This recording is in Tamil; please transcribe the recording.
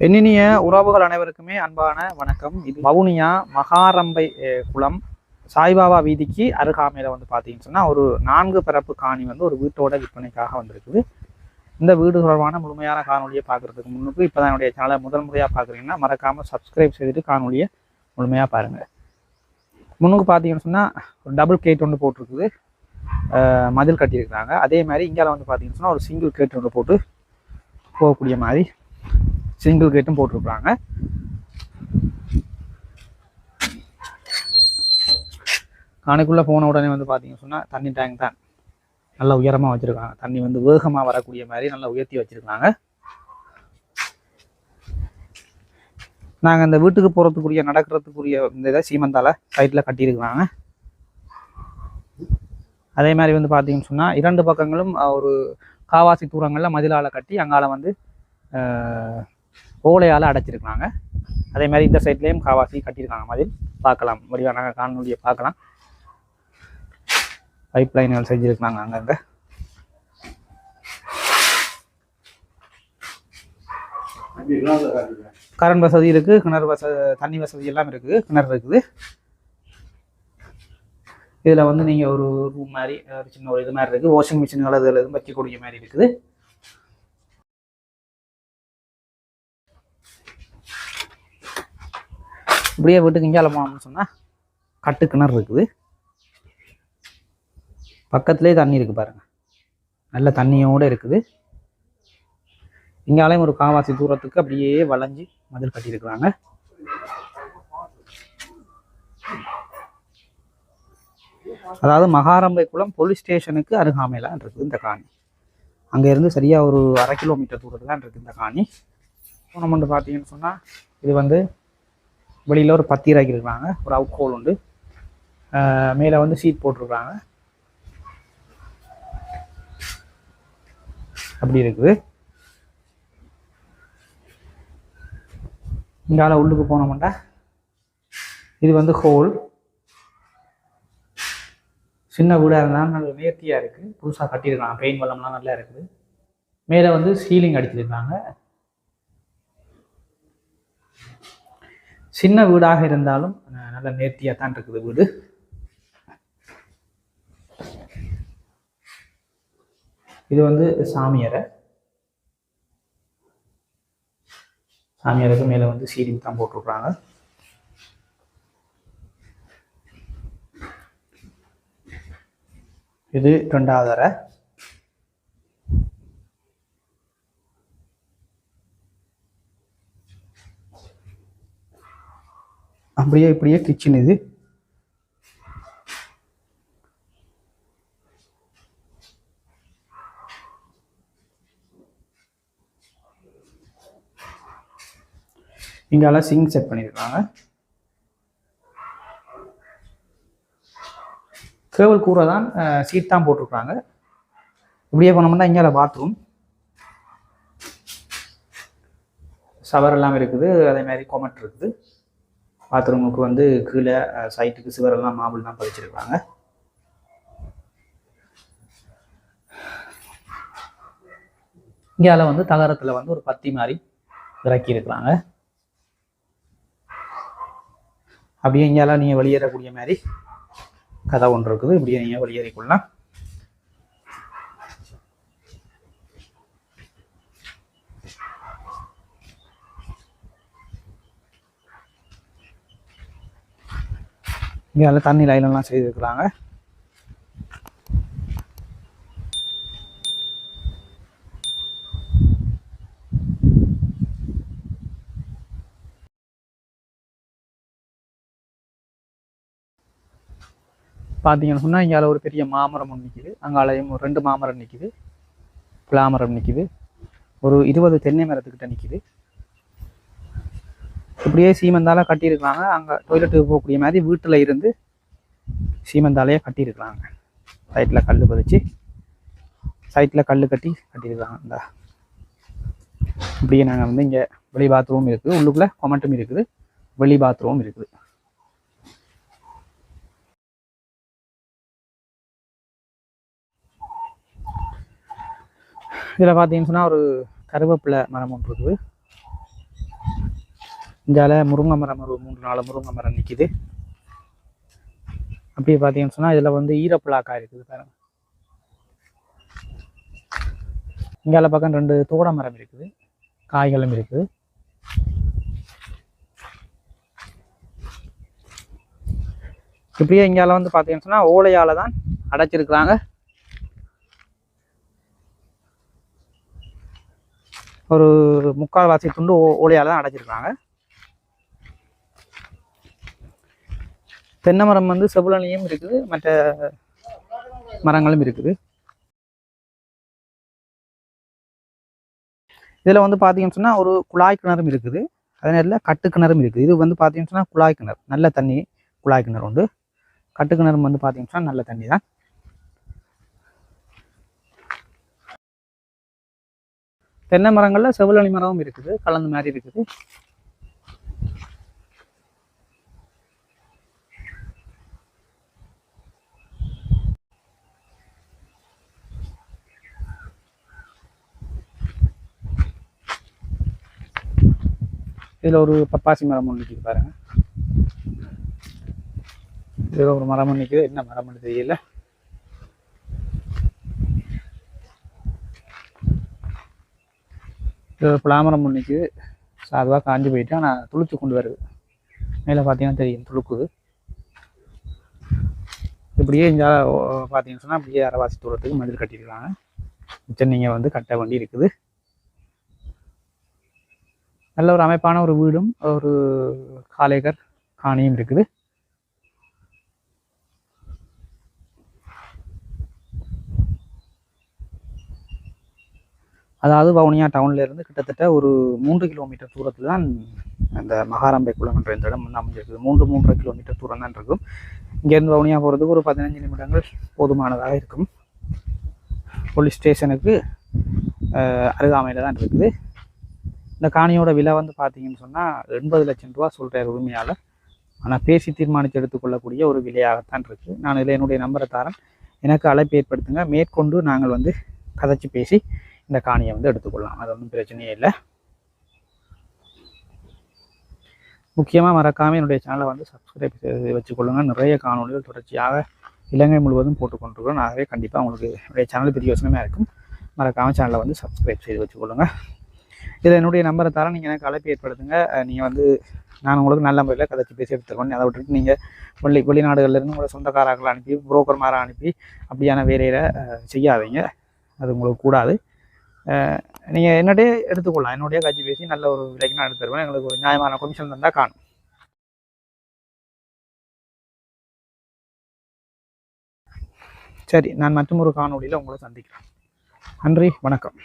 என்னினிய உறவுகள் அனைவருக்குமே அன்பான வணக்கம். இது வவுனியா மகாரம்பை குளம். சாய்பாபா வீதிக்கு அருகாமையில் வந்து பார்த்தீங்கன்னு சொன்னால் ஒரு நான்கு பரப்பு காணி வந்து ஒரு வீட்டோட விற்பனைக்காக வந்திருக்குது. இந்த வீடு தொடர்பான முழுமையான காணொலியை பார்க்குறதுக்கு முன்னுக்கு இப்போ தான் என்னுடைய சேனலை முதல் முறையாக பார்க்குறீங்கன்னா மறக்காமல் சப்ஸ்கிரைப் செய்துட்டு காணொலியை முழுமையாக பாருங்கள் முன்னுக்கு பார்த்தீங்கன்னு சொன்னால் ஒரு டபுள் கேட் ஒன்று போட்டிருக்குது. மதில் கட்டியிருக்கிறாங்க. அதே மாதிரி இங்கே வந்து பார்த்தீங்கன்னு சொன்னால் ஒரு சிங்கிள் கேட் ஒன்று போட்டு போகக்கூடிய மாதிரி சிங்கிள் கேட்டும் போட்டிருக்கிறாங்க. காணிக்குள்ளே போன உடனே வந்து பார்த்தீங்கன்னு சொன்னால் தண்ணி டேங்க் தான். நல்லா உயரமாக வச்சுருக்காங்க. தண்ணி வந்து வேகமாக வரக்கூடிய மாதிரி நல்லா உயர்த்தி வச்சுருக்காங்க. நாங்கள் இந்த வீட்டுக்கு போகிறதுக்குரிய நடக்கிறதுக்குரிய இந்த இதை சீமந்தால சைட்டில் கட்டியிருக்கிறாங்க. அதே மாதிரி வந்து பார்த்தீங்கன்னு சொன்னால் இரண்டு பக்கங்களும் ஒரு காவாசி தூரங்களில் மதிலால் கட்டி அங்கால வந்து ஓலையால் அடைச்சிருக்காங்க அதே மாதிரி இந்த சைட்லேயும் காவாசி கட்டியிருக்காங்க மாதிரி பார்க்கலாம். வடிவான காணொலியை பார்க்கலாம். பைப் லைன்கள் செஞ்சுருக்காங்க அங்கங்கே. கரண்ட் வசதி இருக்குது கிணறு வசதி தண்ணி வசதி எல்லாம் இருக்குது கிணறு இருக்குது. இதில் வந்து நீங்கள் ஒரு ரூம் மாதிரி ஒரு சின்ன ஒரு இது மாதிரி இருக்குது வாஷிங் மிஷின்கள் இதில் எதுவும் வைக்கக்கூடிய மாதிரி இருக்குது. இப்படியே வீட்டுக்கு இங்கே போனோம்னு சொன்னால் கட்டு கிணறு இருக்குது. பக்கத்துலேயே தண்ணி இருக்குது பாருங்கள் நல்ல தண்ணியோடு இருக்குது. இங்காலையும் ஒரு காவாசி தூரத்துக்கு அப்படியே வளைஞ்சு மதில் கட்டியிருக்கிறாங்க. அதாவது மகாரம்பை குளம் போலீஸ் ஸ்டேஷனுக்கு அருகாமையில் இருக்குது இந்த காணி. அங்கேருந்து சரியாக ஒரு அரை கிலோமீட்டர் தூரத்தில் இருக்குது இந்த காணி. நம்ம வந்து பார்த்தீங்கன்னு சொன்னால் இது வந்து வெளியில் ஒரு பத்திராக்கி இருக்கிறாங்க ஒரு அவுட் ஹோல் உண்டு. மேலே வந்து சீட் போட்டிருக்காங்க அப்படி இருக்குது. இங்கால உள்ளுக்கு போனோம்டா. இது வந்து ஹோல் சின்ன வீடாக இருந்தாலும் நல்ல நேர்த்தியாக இருக்குது புதுசாக கட்டியிருக்காங்க பெயிண்ட் வளம்லாம் நல்லா இருக்குது. மேலே வந்து சீலிங் அடிச்சிருக்காங்க. சின்ன வீடாக இருந்தாலும் நல்ல நேர்த்தியாக தான் இருக்குது வீடு. இது வந்து சாமியரை சாமியாருக்கு மேலே வந்து சீலிங் தான் போட்டுருக்குறாங்க. இது ரெண்டாவது அறை. அப்படியே இப்படியே கிச்சன் இது. இங்கெல்லாம் சிங் செட் பண்ணியிருக்காங்க. கேவல் கூரை தான் சீட் தான் போட்டிருக்காங்க. இப்படியே போனோம்னா இங்கே பாத்ரூம் ஷவர் எல்லாம் இருக்குது அதே மாதிரி கொமெண்ட் இருக்குது. பாத்ரூமுக்கு வந்து கீழே சைட்டுக்கு சுவரெல்லாம் மாபிள் தான் பதிச்சிருக்காங்க இங்கால வந்து தகரத்தில் வந்து ஒரு பத்தி மாதிரி இறக்கியிருக்கிறாங்க. அப்படியே இங்கெல்லாம் நீங்கள் வெளியேறக்கூடிய மாதிரி கதை ஒன்று இருக்குது. இப்படியே நீங்கள் வெளியேறிக்கொள்ளலாம். இங்கே தண்ணி லைன்லாம் செய்திருக்கிறாங்க. பார்த்தீங்கன்னு சொன்னால் இங்கே ஒரு பெரிய மாமரம் ஒன்று நிற்கிது அங்காலையும் ஒரு ரெண்டு மாமரம் நிற்கிது பிளாமரம் நிற்கிது ஒரு இருபது தென்னை மரத்துக்கிட்ட நிற்கிது இப்படியே சீமந்தால கட்டியிருக்கிறாங்க. அங்கே டொய்லெட்டுக்கு போகக்கூடிய மாதிரி வீட்டில் இருந்து சீமந்தாலையே கட்டியிருக்கிறாங்க. சைட்டில் கல் பதிச்சு சைட்டில் கல் கட்டி கட்டியிருக்காங்க இந்த. இப்படியே நாங்கள் வந்து இங்கே வெளி பாத்ரூம் இருக்குது. உள்ளுக்குள்ளே கொமெண்ட்டும் இருக்குது. வெளி பாத்ரூம் இருக்குது. இதில் பார்த்தீங்கன்னு சொன்னால் ஒரு கருவேப்பிலை மரம் ஒன்று இருக்குது. இந்தால முருங்கை மரம் ஒரு மூன்று நாலு முருங்கை மரம் நிற்கிது அப்படியே பார்த்தீங்கன்னு சொன்னால் இதில் வந்து ஈரப்புழாக்கா இருக்குது பாருங்க. இங்கால பக்கம் ரெண்டு தோட மரம் இருக்குது. காய்களும் இருக்குது. இப்படியே இங்கால வந்து பார்த்தீங்கன்னு சொன்னால் ஓலையால் தான் அடைச்சிருக்கிறாங்க. ஒரு முக்கால்வாசி துண்டு ஓ- தான் அடைச்சிருக்காங்க தென்னை மரம் வந்து செவ்வளனியும் இருக்குது மற்ற மரங்களும் இருக்குது. இதில் வந்து பார்த்தீங்கன்னு சொன்னால் ஒரு குழாய் கிணறும் இருக்குது. அதே நேரத்தில் கட்டு கிணறும் இருக்குது. இது வந்து பார்த்தீங்கன்னு சொன்னால் குழாய் கிணறு நல்ல தண்ணி குழாய் கிணறு உண்டு. கட்டு கிணறு வந்து பார்த்தீங்கன்னு சொன்னால் நல்ல தண்ணி தான். தென்னை மரங்களில் செவ்வளனி மரமும் இருக்குது கலந்த மாதிரி இருக்குது. இதில் ஒரு பப்பாசி மரம் ஒன்று நிற்கிது பாருங்க. இதில் ஒரு மரம் நிற்கிது என்ன மரம்னு தெரியல. இதில் ஒரு பலாமரம் ஒன்று நிற்கிது சாதுவாக காஞ்சி போயிட்டு ஆனால் துளுத்து கொண்டு வருது. மேலே பார்த்தீங்கன்னா தெரியும் துளுக்குது இப்படியே இங்கே பார்த்தீங்கன்னு சொன்னால் அப்படியே அரைவாசி தூரத்துக்கு மதில் கட்டியிருக்காங்க. சென்னைங்க நீங்கள் வந்து கட்ட வண்டி இருக்குது. நல்ல ஒரு அமைப்பான ஒரு வீடும் ஒரு காலேகர் காணியும் இருக்குது. அதாவது வவுனியா டவுன்ல இருந்து கிட்டத்தட்ட ஒரு மூன்று கிலோமீட்டர் தூரத்தில் தான் அந்த மகாராம்பை குளம் என்ற இந்த இடம் அமைஞ்சிருக்குது. மூன்று மூன்றரை கிலோமீட்டர் தூரம் தான் இருக்கும். இங்கேருந்து வவுனியா போகிறதுக்கு ஒரு பதினஞ்சு நிமிடங்கள் போதுமானதாக இருக்கும். போலீஸ் ஸ்டேஷனுக்கு அருகாமையில் தான் இருக்குது. இந்த காணியோட விலை வந்து பார்த்தீங்கன்னு சொன்னால் எண்பது லட்சம் ரூபா சொல்கிறார் உரிமையாளர். ஆனால் பேசி தீர்மானித்து எடுத்துக்கொள்ளக்கூடிய ஒரு விலையாகத்தான் இருக்குது நான் இதில் என்னுடைய நம்பரை தரேன். எனக்கு அழைப்பு ஏற்படுத்துங்க. மேற்கொண்டு நாங்கள் வந்து கதைச்சி பேசி இந்த காணியை வந்து எடுத்துக்கொள்ளலாம். அது ஒன்றும் பிரச்சனையே இல்லை. முக்கியமாக மறக்காமல் என்னுடைய சேனலை வந்து சப்ஸ்கிரைப் செய்து வச்சுக்கொள்ளுங்க. நிறைய காணொளிகள் தொடர்ச்சியாக இலங்கை முழுவதும் போட்டுக்கொண்டிருக்கிறோம். ஆகவே கண்டிப்பாக உங்களுக்கு என்னுடைய சேனல் பெரிய யோசனமாக இருக்கும். மறக்காமல் சேனலை வந்து சப்ஸ்கிரைப் செய்து வச்சுக்கொள்ளுங்கள் இதில் என்னுடைய நம்பரை தர நீங்கள் எனக்கு அழைப்பு ஏற்படுத்துங்க. நீங்கள் வந்து நான் உங்களுக்கு நல்ல முறையில் கதைச்சி பேசி எடுத்துருக்கோம் அதை விட்டுட்டு நீங்கள் வெளி வெளிநாடுகள்லேருந்து உங்களை சொந்தக்காரர்களை அனுப்பி புரோக்கர் மாரை அனுப்பி அப்படியான வேலையில் செய்யாதீங்க. அது உங்களுக்கு கூடாது. நீங்கள் என்னுடைய எடுத்துக்கொள்ளலாம். என்னுடைய கட்சி பேசி நல்ல ஒரு விலைக்கு நான் எடுத்துருவேன். எங்களுக்கு ஒரு நியாயமான கமிஷன் தந்தால் காணும். சரி நான் மற்றும் ஒரு காணொளியில் உங்களை சந்திக்கிறேன். நன்றி வணக்கம்.